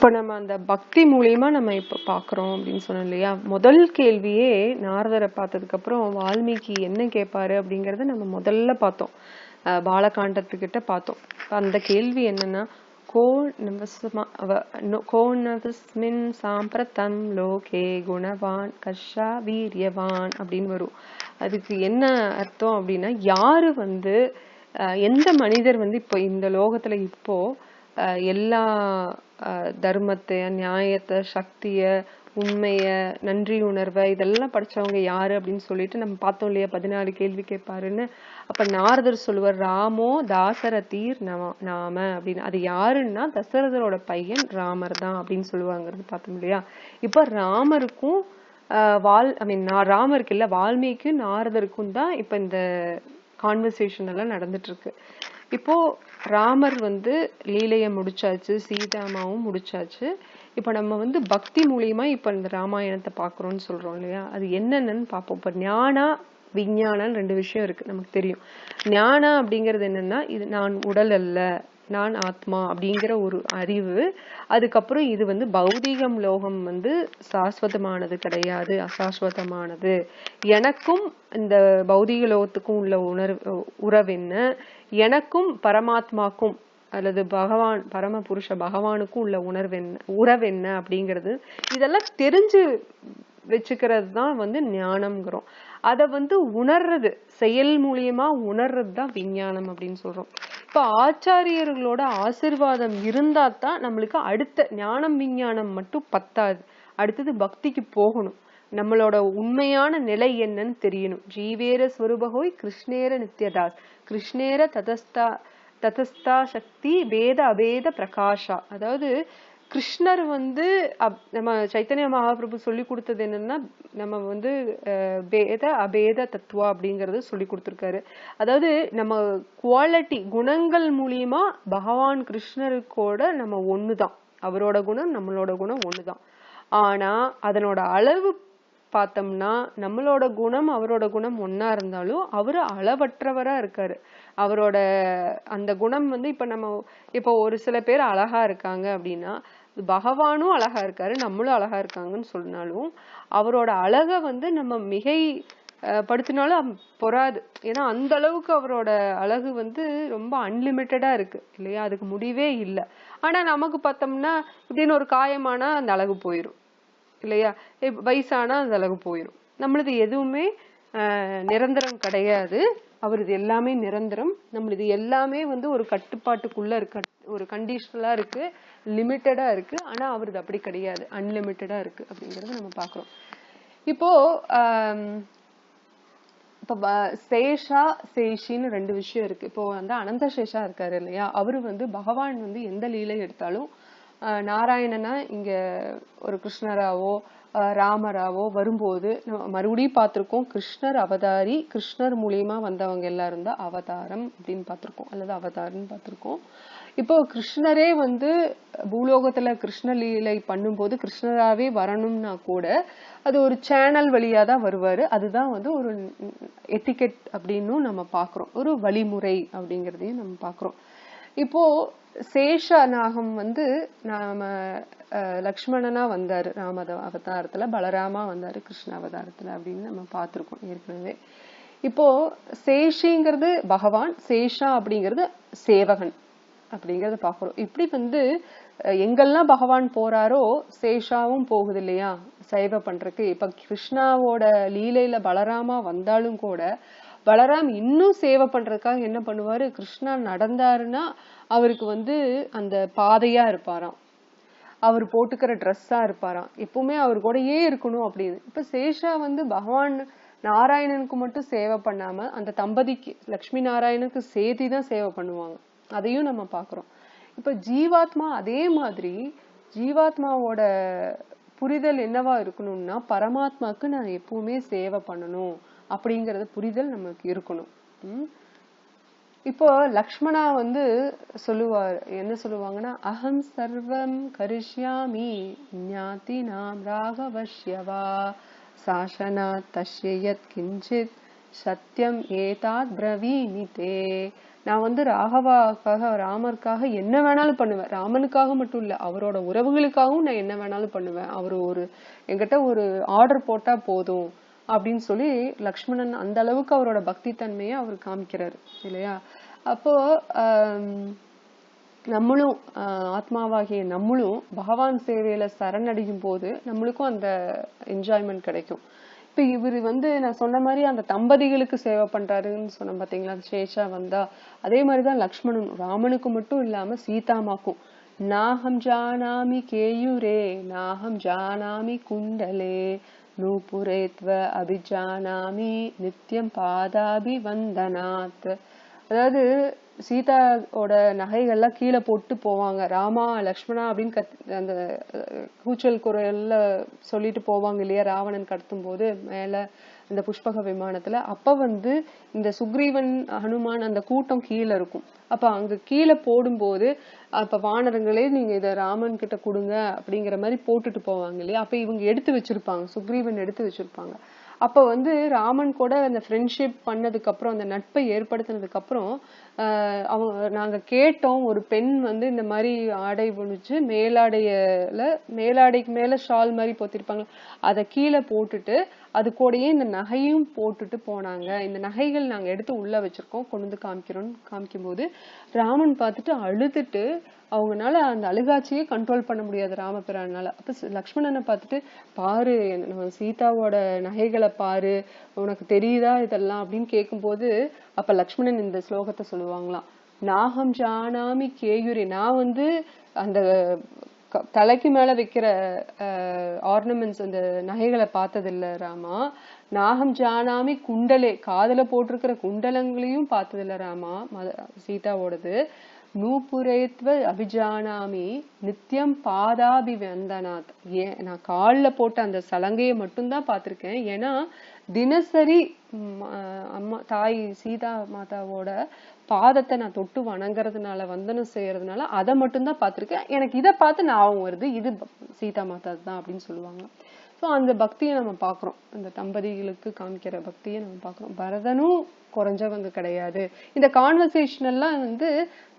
இப்போ நம்ம அந்த பக்தி மூலியமா நம்ம இப்போ பார்க்குறோம் அப்படின்னு சொன்னோம் இல்லையா முதல் கேள்வியே நாரதரை பார்த்ததுக்கப்புறம் வால்மீகி என்ன கேட்பாரு அப்படிங்கிறத நம்ம முதல்ல பார்த்தோம். பாலகாண்டத்துக்கிட்ட பார்த்தோம். அந்த கேள்வி என்னன்னா கோ நவஸ்ம கோ நவஸ்மின் சாம்பிரதம் லோகே குணவான் கஷா வீரியவான் அப்படின்னு வரும். அதுக்கு என்ன அர்த்தம் அப்படின்னா யாரு வந்து எந்த மனிதர் வந்து இப்போ இந்த லோகத்துல இப்போ எல்லா தர்மத்தை நியாயத்தை சக்தியை உண்மைய நன்றி உணர்வை இதெல்லாம் படிச்சவங்க யாரு அப்படின்னு சொல்லிட்டு நம்ம பார்த்தோம் இல்லையா? பதினாலு கேள்வி கேட்பாருன்னு. அப்ப நாரதர் சொல்லுவார் ராமோ தாசரதீர் நம நாம அப்படின்னு. அது யாருன்னா தசரதரோட பையன் ராமர் தான் அப்படின்னு சொல்லுவாங்கிறது பார்த்தோம் இல்லையா? இப்ப ராமருக்கும் வால் ஐ மீன் நான் ராமருக்கு இல்ல வால்மீகிக்கும் நாரதருக்கும் தான் இப்ப இந்த கான்வர்சேஷன் எல்லாம் நடந்துட்டு இருக்கு. இப்போ ராமர் வந்து லீலைய முடிச்சாச்சு சீதாமாவும் முடிச்சாச்சு. இப்ப நம்ம வந்து பக்தி மூலியமா இப்ப இந்த ராமாயணத்தை பாக்குறோம்னு சொல்றோம் இல்லையா? அது என்னென்னன்னு பார்ப்போம். இப்ப ஞானா விஞ்ஞானம் ரெண்டு விஷயம் இருக்கு நமக்கு தெரியும். ஞானா அப்படிங்கிறது என்னன்னா இது நான் உடல் அல்ல. நான் ஆத்மா அப்படிங்கிற ஒரு அறிவு. அதுக்கப்புறம் இது வந்து பௌதீகம் லோகம் வந்து சாஸ்வதமானது கிடையாது அசாஸ்வதமானது. எனக்கும் இந்த பௌதீக லோகத்துக்கும் உள்ள உணர்வு உறவு என்ன? எனக்கும் பரமாத்மாக்கும் அல்லது பகவான் பரம புருஷ பகவானுக்கும் உள்ள உணர்வு என்ன உறவு என்ன அப்படிங்கிறது இதெல்லாம் தெரிஞ்சு வச்சுக்கிறது தான் வந்து ஞானம்ங்கிறோம். அதை வந்து உணர்றது செயல் மூலியமா உணர்றது தான் விஞ்ஞானம் அப்படின்னு சொல்றோம். இப்போ ஆச்சாரியர்களோட ஆசிர்வாதம் இருந்தா தான் நம்மளுக்கு அடுத்த ஞானம் விஞ்ஞானம் மட்டும் பத்தாது. அடுத்தது பக்திக்கு போகணும். நம்மளோட உண்மையான நிலை என்னன்னு தெரியணும். ஜீவேர ஸ்வரூபகோய் கிருஷ்ணேர நித்யதாஸ். கிருஷ்ணேர ததஸ்தா ததஸ்தா சக்தி வேத அபேத பிரகாஷா. அதாவது கிருஷ்ணர் வந்து அப்- நம்ம சைத்தன்ய மகாபிரபு சொல்லி கொடுத்தது என்னன்னா நம்ம வந்து பேத அபேத தத்துவா அப்படிங்கறத சொல்லி கொடுத்துருக்காரு. அதாவது நம்ம குவாலிட்டி குணங்கள் மூலியமா பகவான் கிருஷ்ணருக்கோட நம்ம ஒண்ணுதான். அவரோட குணம் நம்மளோட குணம் ஒண்ணுதான். ஆனா அதனோட அளவு பார்த்தோம்னா நம்மளோட குணம் அவரோட குணம் ஒன்றா இருந்தாலும் அவர் அளவற்றவரா இருக்காரு. அவரோட அந்த குணம் வந்து இப்ப நம்ம இப்போ ஒரு சில பேர் அழகா இருக்காங்க அப்படின்னா பகவானும் அழகா இருக்காரு நம்மளும் அழகா இருக்காங்கன்னு சொன்னாலும் அவரோட அழகை வந்து நம்ம மிகை படுத்தினாலும் பொறாது. ஏன்னா அந்த அளவுக்கு அவரோட அழகு வந்து ரொம்ப அன்லிமிட்டடா இருக்கு இல்லையா? அதுக்கு முடிவே இல்லை. ஆனா நமக்கு பார்த்தோம்னா இப்படின்னு ஒரு காயமானா அந்த அழகு போயிடும் இல்லையா? வயசானா அந்த அழகு போயிடும் நம்மளது எதுவுமே நிரந்தரம் கிடையாது. அவரது எல்லாமே நிரந்தரம். நம்மளது எல்லாமே வந்து ஒரு கட்டுப்பாட்டுக்குள்ள இருக்க ஒரு கண்டிஷனலா இருக்கு லிமிட்டடா இருக்கு. ஆனா அவரது அப்படி கிடையாது. அன்லிமிட்டடா இருக்கு அப்படிங்கறத நம்ம பாக்குறோம் இப்போ இப்போ சேஷா சேஷின்னு ரெண்டு விஷயம் இருக்கு. இப்போ வந்து அனந்த சேஷா இருக்காரு இல்லையா? அவரு வந்து பகவான் வந்து எந்த லீலை எடுத்தாலும் நாராயணனா இங்க ஒரு கிருஷ்ணராவோ ராமராவோ வரும்போது நம்ம மறுபடியும் பார்த்துருக்கோம் கிருஷ்ணர் அவதாரி கிருஷ்ணர் மூலியமா வந்தவங்க எல்லாரும் தான் அவதாரம் அப்படின்னு பார்த்துருக்கோம் அல்லது அவதாரம்னு பார்த்துருக்கோம். இப்போ கிருஷ்ணரே வந்து பூலோகத்துல கிருஷ்ணலீலை பண்ணும்போது கிருஷ்ணராவே வரணும்னா கூட அது ஒரு சேனல் வழியா தான் வருவாரு. அதுதான் வந்து ஒரு எத்திக்கெட் அப்படின்னும் நம்ம பார்க்குறோம். ஒரு வழிமுறை அப்படிங்கிறதையும் நம்ம பார்க்குறோம். இப்போ சேஷ நாகம் வந்து நாம லக்ஷ்மணனா வந்தார். ராம அவதாரத்துல பலராமா வந்தார் கிருஷ்ண அவதாரத்துல அப்படின்னு நம்ம பார்த்துருக்கோம் ஏற்கனவே. இப்போ சேஷிங்கிறது பகவான் சேஷா அப்படிங்கிறது சேவகன் அப்படிங்கறத பாக்குறோம் இப்படி வந்து எங்கெல்லாம் பகவான் போறாரோ சேஷாவும் போகுது இல்லையா சைவ பண்றதுக்கு. இப்ப கிருஷ்ணாவோட லீலையில பலராமா வந்தாலும் கூட பலராம் இன்னும் சேவை பண்றதுக்காக என்ன பண்ணுவாரு? கிருஷ்ணா நடந்தாருன்னா அவருக்கு வந்து அந்த பாதையா இருப்பாராம். அவர் போட்டுக்கிற ட்ரெஸ்ஸா இருப்பாராம். எப்பவுமே அவர் கூடயே இருக்கணும் அப்படின்னு. இப்ப சேஷா வந்து பகவான் நாராயணனுக்கு மட்டும் சேவை பண்ணாம அந்த தம்பதிக்கு லக்ஷ்மி நாராயணனுக்கு சேர்த்தி தான் சேவை பண்ணுவாங்க. அதையும் நம்ம பாக்குறோம் இப்ப ஜீவாத்மா அதே மாதிரி ஜீவாத்மாவோட புரிதல் என்னவா இருக்கணும்னா பரமாத்மாக்கு நான் எப்பவுமே சேவை பண்ணணும். அப்படிங்கிறது புரிதல் நமக்கு இருக்கணும். உம் இப்போ லக்ஷ்மணா வந்து சொல்லுவார் என்ன சொல்லுவாங்கன்னா அகம் சர்வம் கரிஷ்யாமி ஞாதி நாம் ராகவஷ்யவா சாசனா தஷ்யத் கிஞ்சித் சத்யம் ஏதாத் பிரவீமி தே. நான் வந்து ராகவாக்காக ராமருக்காக என்ன வேணாலும் பண்ணுவேன். ராமனுக்காக மட்டும் இல்லை அவரோட உறவுகளுக்காகவும் நான் என்ன வேணாலும் பண்ணுவேன். அவர் ஒரு என்கிட்ட ஒரு ஆர்டர் போட்டா போதும். அப்படின்னு சொல்லி லக்ஷ்மணன் அந்த அளவுக்கு அவரோட பக்தி தன்மையை அவர் காமிக்கிறாரு இல்லையா? அப்போ நம்மளும் ஆத்மாவாகிய நம்மளும் பகவான் சேவையில சரணடையும் போது நம்மளுக்கும் அந்த என்ஜாய்மெண்ட் கிடைக்கும். இப்ப இவர் வந்து நான் சொன்ன மாதிரி அந்த தம்பதிகளுக்கு சேவை பண்றாருன்னு சொன்ன பாத்தீங்களா? சேஷா வந்தா. அதே மாதிரிதான் லக்ஷ்மணன் ராமனுக்கு மட்டும் இல்லாம சீதாமாக்கும். நாகம் ஜானாமி கேயுரே நாகம் ஜானாமி குண்டலே நூபுரேத்வ அபிஜானாமி நித்யம் பாதாபி வந்தனாத் அதாவது சீதாவோட நகைகள்லாம் கீழே போட்டு போவாங்க. ராமா லக்ஷ்மணா அப்படின்னு கத் அந்த கூச்சல் குரல்ல சொல்லிட்டு போவாங்க இல்லையா? ராவணன் கடத்தும் போது மேல இந்த புஷ்பக விமானத்துல அப்ப வந்து இந்த சுக்ரீவன் ஹனுமான் அந்த கூட்டம் கீழே இருக்கும். அப்ப அங்க கீழே போடும்போது அப்ப வானரங்களே நீங்க இதை ராமன் கிட்ட கொடுங்க அப்படிங்கிற மாதிரி போட்டுட்டு போவாங்க இல்லையா? அப்ப இவங்க எடுத்து வச்சிருப்பாங்க சுக்ரீவன் எடுத்து வச்சிருப்பாங்க. அப்போ வந்து ராமன் கூட அந்த ஃப்ரெண்ட்ஷிப் பண்ணதுக்கப்புறம் அந்த நட்பை ஏற்படுத்தினதுக்கப்புறம் அவங்க நாங்கள் கேட்டோம். ஒரு பெண் வந்து இந்த மாதிரி ஆடை புணிச்சு மேலாடையில் மேலாடைக்கு மேலே ஷால் மாதிரி போத்திருப்பாங்க. அதை கீழே போட்டுட்டு அது கூடயே இந்த நகையும் போட்டுட்டு போனாங்க. இந்த நகைகள் நாங்கள் எடுத்து உள்ளே வச்சுருக்கோம். கொண்டு வந்து காமிக்கிறோன்னு காமிக்கும்போது ராமன் பார்த்துட்டு அழுதுட்டு அவங்கனால அந்த அழுகாட்சியே கண்ட்ரோல் பண்ண முடியாது ராமபிரானால. அப்ப லக்ஷ்மணனை பார்த்துட்டு பாரு சீதாவோட நகைகளை பாரு உனக்கு தெரியுதா இதெல்லாம்? அப்படின்னு கேட்கும்போது அப்ப லக்ஷ்மணன் இந்த ஸ்லோகத்தை சொல்லுவாங்களாம். நாகம் ஜானாமி கேயுரி. நான் வந்து அந்த க- தலைக்கு மேல வைக்கிற ஆர்னமெண்ட்ஸ் அந்த நகைகளை பார்த்ததில்ல ராமா. நாகம் ஜானாமி குண்டலே. காதுல போட்டிருக்கிற குண்டலங்களையும் பார்த்ததில்ல ராமா மத- சீதாவோடது. நூபுரேத்வ அபிஜானாமி நித்தியம் பாதாபிவந்தனாத். ஏன் நான் காலில் போட்ட அந்த சலங்கையை மட்டும்தான் பார்த்துருக்கேன். ஏன்னா தினசரி அம்மா தாய் சீதா மாதாவோட பாதத்தை நான் தொட்டு வணங்குறதுனால வந்தனம் செய்யறதுனால அதை மட்டும்தான் பார்த்திருக்கேன். எனக்கு இதை பார்த்து ஞாபகம் வருது. இது சீதா மாதா தான் அப்படின்னு சொல்லுவாங்க. ஸோ அந்த பக்தியை நம்ம பார்க்குறோம். அந்த தம்பதிகளுக்கு காமிக்கிற பக்தியை நம்ம பார்க்குறோம். பரதனும் குறைஞ்சவங்க கிடையாது. இந்த கான்வர்சேஷன் எல்லாம் வந்து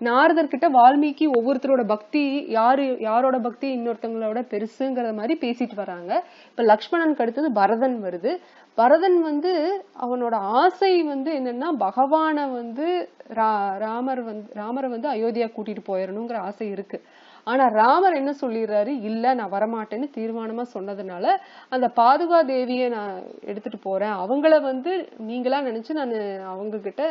நாரதர்கிட்ட வால்மீகி ஒவ்வொருத்தரோட பக்தி யாரு யாரோட பக்தி இன்னொருத்தவங்களோட பெருசுங்கிற மாதிரி பேசிட்டு வராங்க. இப்ப லக்ஷ்மணனுக்கு அடுத்தது பரதன் வருது. பரதன் வந்து அவனோட ஆசை வந்து என்னன்னா பகவானை வந்து ரா- ராமர் வந்து ராமரை வந்து அயோத்தியா கூட்டிட்டு போயிடணுங்கிற ஆசை இருக்கு. ஆனா ராமர் என்ன சொல்லிடுறாரு? இல்ல நான் வரமாட்டேன்னு தீர்மானமா சொன்னதுனால அந்த பாதுகா தேவியை நான் எடுத்துட்டு போறேன். அவங்கள வந்து நீங்களா நினைச்சு நான் அவங்க கிட்ட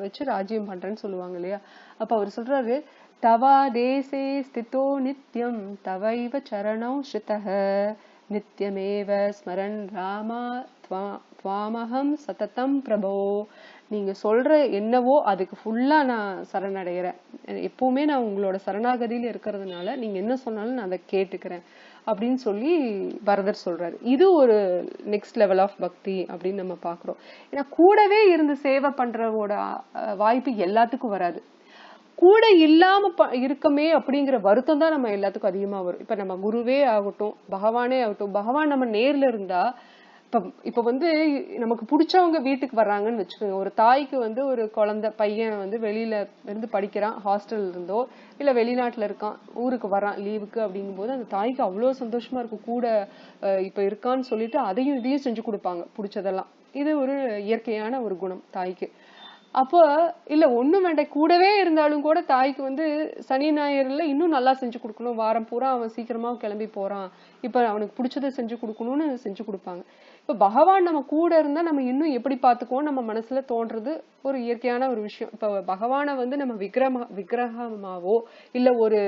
வச்சு ராஜ்யம் பண்றேன்னு சொல்லுவாங்க இல்லையா? அப்ப அவர் சொல்றாரு தவா தேசே ஸ்திதோ நித்யம் தவைவ சரணம் ஸ்ருதः நித்தியமேவ ஸ்மரன் ராமா துவாமகம் சததம் பிரபோ நீங்க சொல்ற என்னவோ அதுக்கு ஃபுல்லா நான் சரணடைகிறேன். எப்பவுமே நான் உங்களோட சரணாகதியில் இருக்கிறதுனால நீங்க என்ன சொன்னாலும் நான் அதை கேட்டுக்கிறேன் அப்படின்னு சொல்லி பரதர் சொல்றாரு. இது ஒரு நெக்ஸ்ட் லெவல் ஆஃப் பக்தி அப்படின்னு நம்ம பாக்குறோம் ஏன்னா கூடவே இருந்து சேவை பண்றவோட வாய்ப்பு எல்லாத்துக்கும் வராது. கூட இல்லாம ப- இருக்கமே அப்படிங்கிற வருத்தம் தான் நம்ம எல்லாத்துக்கும் அதிகமா வரும். இப்ப நம்ம குருவே ஆகட்டும் பகவானே ஆகட்டும் பகவான் நம்ம நேர்ல இருந்தா இப்ப இப்ப வந்து நமக்கு பிடிச்சவங்க வீட்டுக்கு வர்றாங்கன்னு வச்சுக்கோங்க. ஒரு தாய்க்கு வந்து ஒரு குழந்தை பையன் வந்து வெளியில இருந்து படிக்கிறான் ஹாஸ்டல்ல இருந்தோ இல்ல வெளிநாட்டுல இருக்கான் ஊருக்கு வரான் லீவுக்கு அப்படிங்கும்போது அந்த தாய்க்கு அவ்வளவு சந்தோஷமா இருக்கும். கூட இப்போ இப்ப இருக்கான்னு சொல்லிட்டு அதையும் இதையும் செஞ்சு கொடுப்பாங்க பிடிச்சதெல்லாம். இது ஒரு இயற்கையான ஒரு குணம் தாய்க்கு. அப்போ இல்ல ஒண்ணும் வேண்டாம். கூடவே இருந்தாலும் கூட தாய்க்கு வந்து சனி ஞாயிறுல இன்னும் நல்லா செஞ்சு கொடுக்கணும். வாரம் பூரா அவன் சீக்கிரமா கிளம்பி போறான். இப்ப அவனுக்கு பிடிச்சதை செஞ்சு கொடுக்கணும்னு செஞ்சு கொடுப்பாங்க. இப்ப பகவான் நம்ம கூட இருந்தா நம்ம இன்னும் எப்படி பாத்துக்குவோம் நம்ம மனசுல தோன்றது ஒரு இயற்கையான ஒரு விஷயம். இப்ப பகவானை வந்து நம்ம விக்கிரம விக்கிரகமாவோ இல்ல ஒரு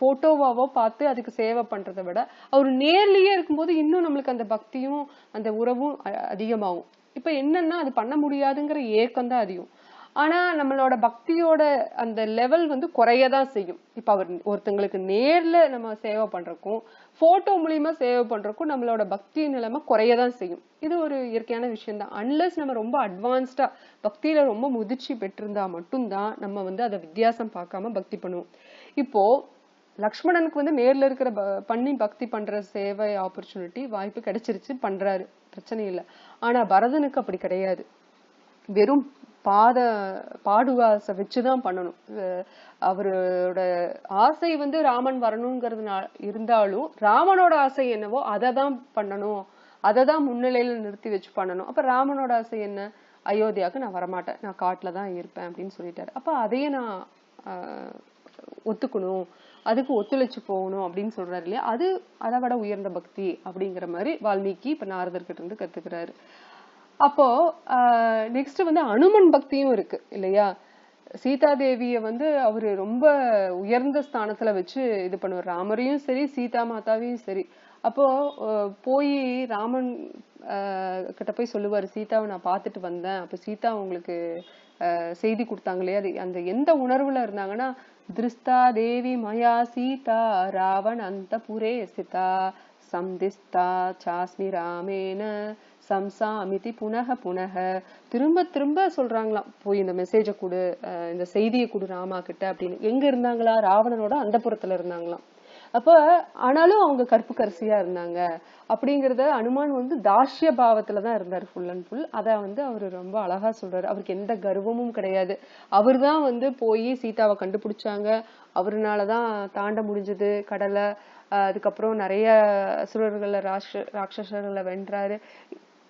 போட்டோவாவோ பார்த்து அதுக்கு சேவை பண்றதை விட அவர் நேர்லயே இருக்கும்போது இன்னும் நம்மளுக்கு அந்த பக்தியும் அந்த உறவும் அ- அதிகமாகும். இப்ப என்னன்னா அது பண்ண முடியாதுங்கிற ஏக்கம் தான் அதிகம். ஆனா நம்மளோட பக்தியோட அந்த லெவல் வந்து குறையதான் செய்யும். இப்ப அவர் ஒருத்தங்களுக்கு நேர்ல நம்ம சேவை பண்ணுறக்கும் போட்டோ மூலியமா சேவை பண்ணுறக்கும் நம்மளோட பக்தி நிலைமை குறையதான் செய்யும். இது ஒரு இயற்கையான விஷயம் தான் அன்லஸ் நம்ம ரொம்ப அட்வான்ஸ்டா பக்தியில ரொம்ப முதிர்ச்சி பெற்றிருந்தா மட்டும்தான் நம்ம வந்து அதை வித்தியாசம் பார்க்காம பக்தி பண்ணுவோம். இப்போ லக்ஷ்மணனுக்கு வந்து நேர்ல இருக்கிற ப- பண்ணி பக்தி பண்ற சேவை ஆப்பர்ச்சுனிட்டி வாய்ப்பு கிடைச்சிருச்சு பண்றாரு. பிரச்சனை இல்லை. ஆனா பரதனுக்கு அப்படி கிடையாது. வெறும் பாத பாடுகாசை வச்சுதான் பண்ணணும். அவரோட ஆசை வந்து ராமன் வரணுங்கிறதுனால இருந்தாலும் ராமனோட ஆசை என்னவோ அதை தான் பண்ணணும். அதை தான் முன்னிலையில நிறுத்தி வச்சு பண்ணணும். அப்ப ராமனோட ஆசை என்ன? அயோத்தியாவுக்கு நான் வரமாட்டேன். நான் காட்டுல தான் இருப்பேன் அப்படின்னு சொல்லிட்டாரு. அப்ப அதையே நான் ஒத்துக்கணும். அதுக்கு ஒத்துழைச்சு போகணும் அப்படின்னு சொல்றாரு இல்லையா? அது அதை விட உயர்ந்த பக்தி அப்படிங்கிற மாதிரி வால்மீகி இப்ப நாரதர்கிட்ட இருந்து கத்துக்கிறாரு. அப்போ நெக்ஸ்ட் வந்து அனுமன் பக்தியும் இருக்கு இல்லையா? சீதா தேவியை வந்து அவர் ரொம்ப உயர்ந்த ஸ்தானத்துல வச்சு இது பண்ணுவார். ராமரையும் சரி சீதா மாதாவையும் சரி. அப்போ போய் ராமன் கிட்ட போய் சொல்லுவார் சீதாவை நான் பார்த்துட்டு வந்தேன். அப்போ சீதா உங்களுக்கு செய்தி கொடுத்தாங்களே? அது அந்த எந்த உணர்வுல இருந்தாங்கன்னா திருஸ்தா தேவி மயா சீதா ராவன் அந்த புரே சிதா சம்திஸ்தா சாஸ்மி ராமேன சம்சா அமிதி புனக புனக. திரும்ப திரும்ப சொல்றாங்களாம் போய் இந்த மெசேஜை கொடு இந்த செய்தியை கொடு ராமா கிட்ட அப்படின்னு. எங்க இருந்தாங்களா? ராவணனோட அந்த இருந்தாங்களாம். அப்ப ஆனாலும் அவங்க கற்பு கரிசியா இருந்தாங்க. அப்படிங்கறத அனுமான் வந்து தாஷ்ய பாவத்துல தான் இருந்தார் ஃபுல் அண்ட் ஃபுல் அத வந்து அவரு ரொம்ப அழகா சொல்றாரு. அவருக்கு எந்த கர்வமும் கிடையாது. அவர்தான் வந்து போய் சீதாவை கண்டுபிடிச்சாங்க. அவருனாலதான் தாண்ட முடிஞ்சது கடலை. அதுக்கப்புறம் நிறைய அசுரர்களை ராட்ச ராட்சசர்களை வென்றாரு.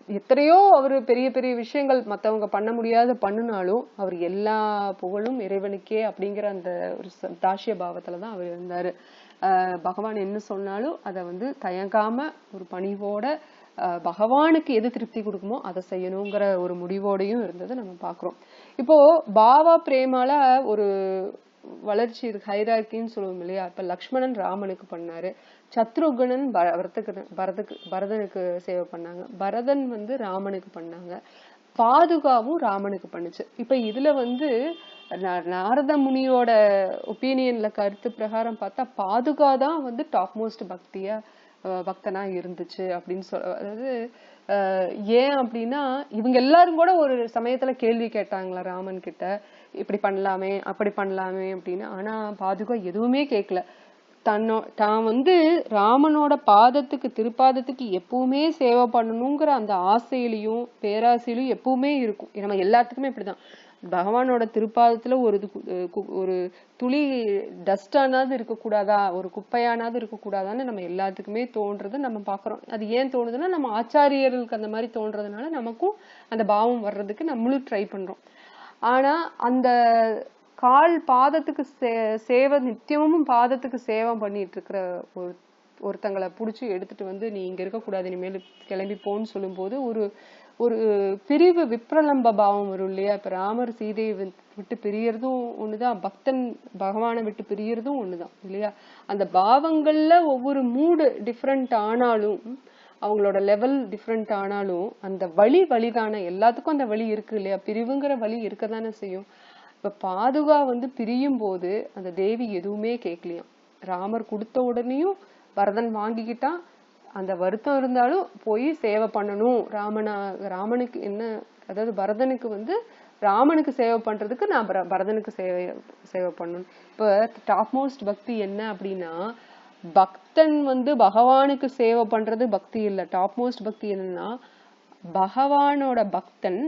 எத்தனையோ அவர் பெரிய பெரிய விஷயங்கள் மத்தவங்க பண்ண முடியாத பண்ணுனாலும் அவர் எல்லா புகழும் இறைவனுக்கே அப்படிங்கிற அந்த ஒரு தாஷிய பாவத்தில் தான் அவர் இருந்தார். ஆஹ் பகவான் என்ன சொன்னாலும் அதை வந்து தயங்காம ஒரு பணிவோட பகவானுக்கு எது திருப்தி கொடுக்குமோ அதை செய்யணுங்கிற ஒரு முடிவோடையும் இருந்தது நம்ம பார்க்குறோம். இப்போ பாவா பிரேமால ஒரு வளர்ச்சி இருக்கு ஹைராக்கின்னு சொல்லுவோம் இல்லையா? இப்போ லக்ஷ்மணன் ராமனுக்கு பண்ணாரு. சத்ருகனன் பரதக்கு பரதக்கு பரதனுக்கு சேவை பண்ணாங்க. பரதன் வந்து ராமனுக்கு பண்ணாங்க. பாதுகாவும் ராமனுக்கு பண்ணுச்சு. இப்ப இதுல வந்து நாரத முனியோட ஒப்பீனியன்ல கருத்து பிரகாரம் பார்த்தா பாதுகா தான் வந்து டாப் மோஸ்ட் பக்தியா பக்தனா இருந்துச்சு அப்படின்னு சொல் அதாவது ஏன் அப்படின்னா இவங்க எல்லாரும் கூட ஒரு சமயத்துல கேள்வி கேட்டாங்களா ராமன் கிட்ட இப்படி பண்ணலாமே அப்படி பண்ணலாமே அப்படின்னு. ஆனா பாதுகா எதுவுமே கேட்கல தன்னோ தான் வந்து ராமனோட பாதத்துக்கு திருப்பாதத்துக்கு எப்பவுமே சேவை பண்ணணுங்கிற அந்த ஆசையிலையும் பேராசையிலையும் எப்பவுமே இருக்கும். நம்ம எல்லாத்துக்குமே இப்படிதான். பகவானோட திருப்பாதத்துல ஒரு இது ஒரு துளி டஸ்டானாவது இருக்கக்கூடாதா? ஒரு குப்பையானாவது இருக்கக்கூடாதான்னு நம்ம எல்லாத்துக்குமே தோன்றது நம்ம பாக்குறோம். அது ஏன் தோணுதுன்னா நம்ம ஆச்சாரியர்களுக்கு அந்த மாதிரி தோன்றதுனால நமக்கும் அந்த பாவம் வர்றதுக்கு நம்மளும் ட்ரை பண்றோம். ஆனா அந்த கால் பாதத்துக்கு சே- சேவை நித்தியமும் பாதத்துக்கு சேவை பண்ணிட்டு இருக்கிற ஒரு ஒருத்தங்களை பிடிச்சி எடுத்துட்டு வந்து நீ இங்க இருக்கக்கூடாது இனிமேல் கிளம்பி போன்னு சொல்லும்போது ஒரு ஒரு பிரிவு விப்ரலம்ப பாவம் வரும் இல்லையா? இப்ப ராமர் சீதையை விட்டு- விட்டு பிரியறதும் ஒண்ணுதான் பக்தன் பகவானை விட்டு பிரியறதும் ஒண்ணுதான் இல்லையா? அந்த பாவங்கள்ல ஒவ்வொரு மூடு டிஃப்ரெண்ட் ஆனாலும் அவங்களோட லெவல் டிஃப்ரெண்ட் ஆனாலும் அந்த வழி வழிதானே எல்லாத்துக்கும் அந்த வழி இருக்கு இல்லையா? பிரிவுங்கிற வழி இருக்கதானே செய்யும். இப்போ பாதுகா வந்து பிரியும் போது அந்த தேவி எதுவுமே கேட்கலையாம் ராமர் கொடுத்த உடனேயும் பரதன் வாங்கிக்கிட்டான் அந்த வருத்தம் இருந்தாலும் போய் சேவை பண்ணணும். ராமனா ராமனுக்கு என்ன அதாவது பரதனுக்கு வந்து ராமனுக்கு சேவை பண்றதுக்கு நான் பரதனுக்கு சேவை சேவை பண்ணணும். இப்போ டாப் மோஸ்ட் பக்தி என்ன அப்படின்னா பக்தன் வந்து பகவானுக்கு சேவை பண்றது பக்தி இல்லை. டாப் மோஸ்ட் பக்தி என்னன்னா பகவானோட பக்தன்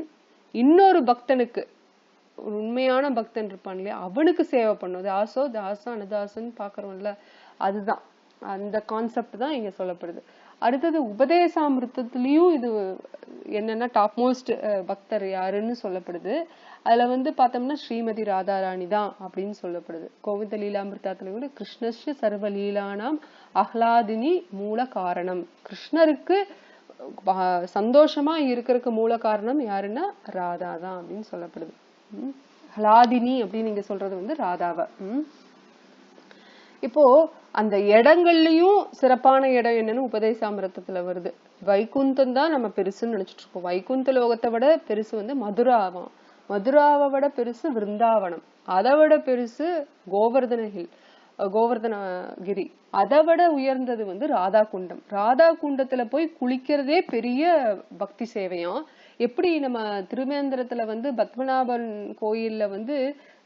இன்னொரு பக்தனுக்கு ஒரு உண்மையான பக்தன் இருப்பான் இல்லையா அவனுக்கு சேவை பண்ணும். தாசோ தாசா அனுதாசன் பாக்குறோம்ல அதுதான். அந்த கான்செப்ட் தான் இங்க சொல்லப்படுது. அடுத்தது உபதேசாமிருத்தத்திலயும் இது என்னன்னா டாப் மோஸ்ட் பக்தர் யாருன்னு சொல்லப்படுது. அதுல வந்து பார்த்தோம்னா ஸ்ரீமதி ராதாராணி தான் அப்படின்னு சொல்லப்படுது. கோவிந்த லீலாமிருத்தத்துல கூட கிருஷ்ணஸ்ய சர்வ லீலானாம் அஹ்லாதினி மூல காரணம். கிருஷ்ணருக்கு சந்தோஷமா இருக்கிறதுக்கு மூல காரணம் யாருன்னா ராதா தான் அப்படின்னு சொல்லப்படுது. ஹலாதினி அப்படின்னு நீங்க சொல்றது வந்து ராதாவை. இப்போ அந்த இடங்கள்லயும் சிறப்பான இடம் என்னன்னு உபதேசாமிரத்துல வருது. வைகுந்தம் தான் நம்ம பெருசுன்னு நினைச்சிட்டு இருக்கோம். வைகுந்த லோகத்தை விட பெருசு வந்து மதுராவாம். மதுராவை விட பெருசு விருந்தாவனம். அதை விட பெருசு கோவர்தன ஹில் கோவர்தனகிரி. அதை விட உயர்ந்தது வந்து ராதா குண்டம் ராதா குண்டத்துல போய் குளிக்கிறதே பெரிய பக்தி சேவையாம். எப்படி நம்ம திருமேந்திரத்துல வந்து பத்மநாபன் கோயில்ல வந்து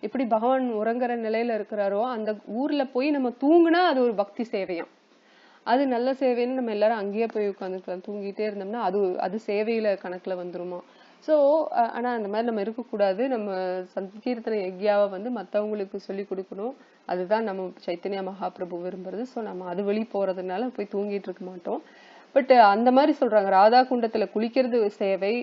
எப்படி பகவான் உறங்குற நிலையில இருக்கிறாரோ அந்த ஊர்ல போய் நம்ம தூங்குனா அது ஒரு பக்தி சேவையாம். அது நல்ல சேவைன்னு நம்ம எல்லாரும் அங்கேயே போய் உட்காந்துக்கலாம் தூங்கிட்டே இருந்தோம்னா அது அது சேவையில கணக்குல வந்துருமா. ஸோ ஆனால் அந்த மாதிரி நம்ம இருக்கக்கூடாது. நம்ம சங்கீர்த்தன யக்யாவை வந்து மற்றவங்களுக்கு சொல்லி கொடுக்கணும். அதுதான் நம்ம சைத்தன்யா மகாபிரபு விரும்புறது. ஸோ நம்ம அது வழி போறதுனால போய் தூங்கிட்டு இருக்க மாட்டோம். பட் அந்த மாதிரி சொல்றாங்க. ராதா குண்டத்துல குளிக்கிறது சேவை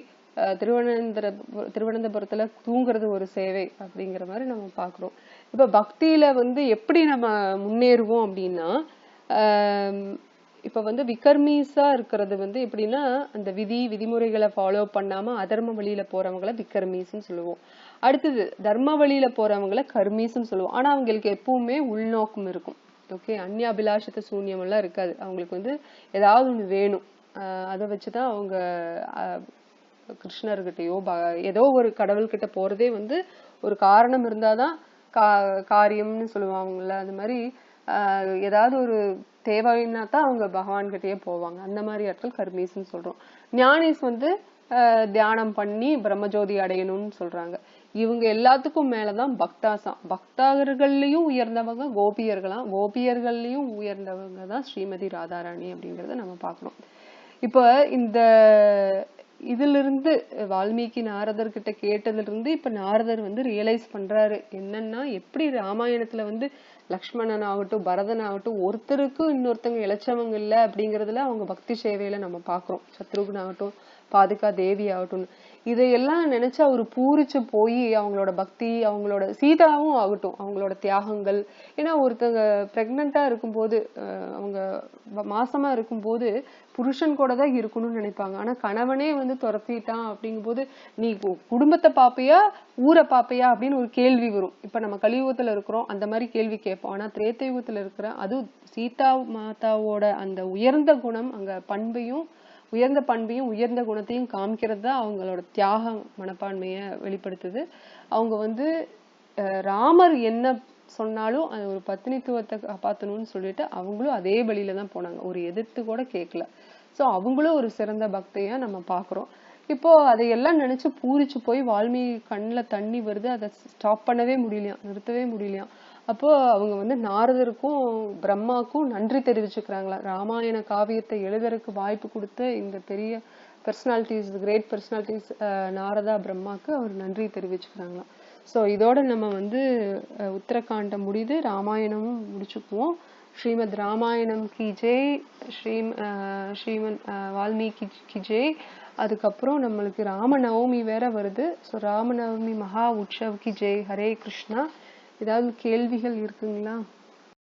திருவனந்தர திருவனந்தபுரத்துல தூங்குறது ஒரு சேவை அப்படிங்கிற மாதிரி நம்ம பாக்குறோம். இப்ப பக்தியில வந்து எப்படி நம்ம முன்னேறுவோம் அப்படின்னா இப்ப வந்து விக்கர்மீஸா இருக்கிறது வந்து எப்படின்னா அந்த விதி விதிமுறைகளை ஃபாலோ பண்ணாம அதர்ம வழியில போறவங்களை விக்கர்மீஸ்ன்னு சொல்லுவோம். அடுத்தது தர்ம வழியில போறவங்களை கர்மீஸ்ன்னு சொல்லுவோம். ஆனா அவங்களுக்கு எப்பவுமே உள்நோக்கம் இருக்கும். ஓகே அந்நியாபிலாஷத்த சூன்யம் எல்லாம் இருக்காது. அவங்களுக்கு வந்து ஏதாவது ஒண்ணு வேணும். அதை வச்சுதான் அவங்க கிருஷ்ணர்கிட்டயோ ப ஏதோ ஒரு கடவுள்கிட்ட போறதே வந்து ஒரு காரணம் இருந்தாதான் கா காரியம்னு சொல்லுவாங்கல்ல அந்த மாதிரி ஆஹ் ஏதாவது ஒரு தேவைன்னா தான் அவங்க பகவான்கிட்டயே போவாங்க. அந்த மாதிரி ஆட்கள் கர்மீஸ்ன்னு சொல்றோம். ஞானிஸ் வந்து தியானம் பண்ணி பிரம்மஜோதி அடையணும்னு சொல்றாங்க. இவங்க எல்லாத்துக்கும் மேலதான் பக்தாசம் பக்தர்கள்லயும் உயர்ந்தவங்க கோபியர்களாம் கோபியர்கள்லயும் உயர்ந்தவங்க தான் ஸ்ரீமதி ராதாராணி அப்படிங்கறத நம்ம பாக்கணும் இப்ப இந்த இதுல இருந்து வால்மீகி நாரதர் கிட்ட கேட்டதுல இருந்து இப்ப நாரதர் வந்து ரியலைஸ் பண்றாரு. என்னன்னா எப்படி ராமாயணத்துல வந்து லக்ஷ்மணன் ஆகட்டும் பரதன் ஆகட்டும் ஒருத்தருக்கும் இன்னொருத்தங்க இளைச்சவங்க இல்லை அப்படிங்கறதுல அவங்க பக்தி சேவையில நம்ம பாக்குறோம். சத்ருகன் ஆகட்டும் பாதுகா தேவி ஆகட்டும். இதையெல்லாம் நினைச்சு அவர் பூரிச்சு போய் அவங்களோட பக்தி அவங்களோட சீதாவும் ஆகட்டும் அவங்களோட தியாகங்கள். ஏன்னா ஒருத்தங்க பிரெக்னண்டா இருக்கும்போது அவங்க மாசமா இருக்கும்போது புருஷன் கூட தான் இருக்கணும்னு நினைப்பாங்க. ஆனா கணவனே வந்து துரத்திட்டான் அப்படிங்கும்போது நீ கு- குடும்பத்தை பாப்பையா ஊரை பாப்பையா? அப்படின்னு ஒரு கேள்வி வரும். இப்ப நம்ம கலியுகத்துல இருக்கிறோம் அந்த மாதிரி கேள்வி கேட்போம். ஆனா திரேத்தயுகத்துல இருக்கிற அது சீதா மாதாவோட அந்த உயர்ந்த குணம் அங்க பண்பையும் உயர்ந்த பண்பையும் உயர்ந்த குணத்தையும் காமிக்கிறது தான் அவங்களோட தியாக மனப்பான்மையை வெளிப்படுத்துது. அவங்க வந்து ராமர் என்ன சொன்னாலும் அது ஒரு பத்தினித்துவத்தை காப்பாற்றணும்னு சொல்லிட்டு அவங்களும் அதே வழியில தான் போனாங்க. ஒரு எதிர்த்து கூட கேட்கல ஸோ அவங்களும் ஒரு சிறந்த பக்தையா நம்ம பார்க்குறோம் இப்போ அதையெல்லாம் நினைச்சு பூரிச்சு போய் வால்மீகி கண்ணுல தண்ணி வருது. அதை ஸ்டாப் பண்ணவே முடியலையாம். நிறுத்தவே முடியலையாம். அப்போ அவங்க வந்து நாரதருக்கும் பிரம்மாக்கும் நன்றி தெரிவிச்சுக்கிறாங்களா? ராமாயண காவியத்தை எழுதுறதுக்கு வாய்ப்பு கொடுத்த இந்த பெரிய பர்சனாலிட்டிஸ் கிரேட் பர்சனாலிட்டிஸ் நாரதா பிரம்மாக்கு அவர் நன்றி தெரிவிச்சுக்கிறாங்களாம் ஸோ இதோட நம்ம வந்து அஹ், உத்தரகாண்டம் முடியுது. ராமாயணமும் முடிச்சுக்குவோம். ஸ்ரீமத் ராமாயணம் கி ஜெய் ஸ்ரீம் அஹ், ஸ்ரீமத் வால்மீகி கி ஜெய். அதுக்கப்புறம் நம்மளுக்கு ராமநவமி வேற வருது. ஸோ ராமநவமி மகா உற்சவ் கி ஜெய் ஹரே கிருஷ்ணா. ஏதாவது கேள்விகள் இருக்குங்களா?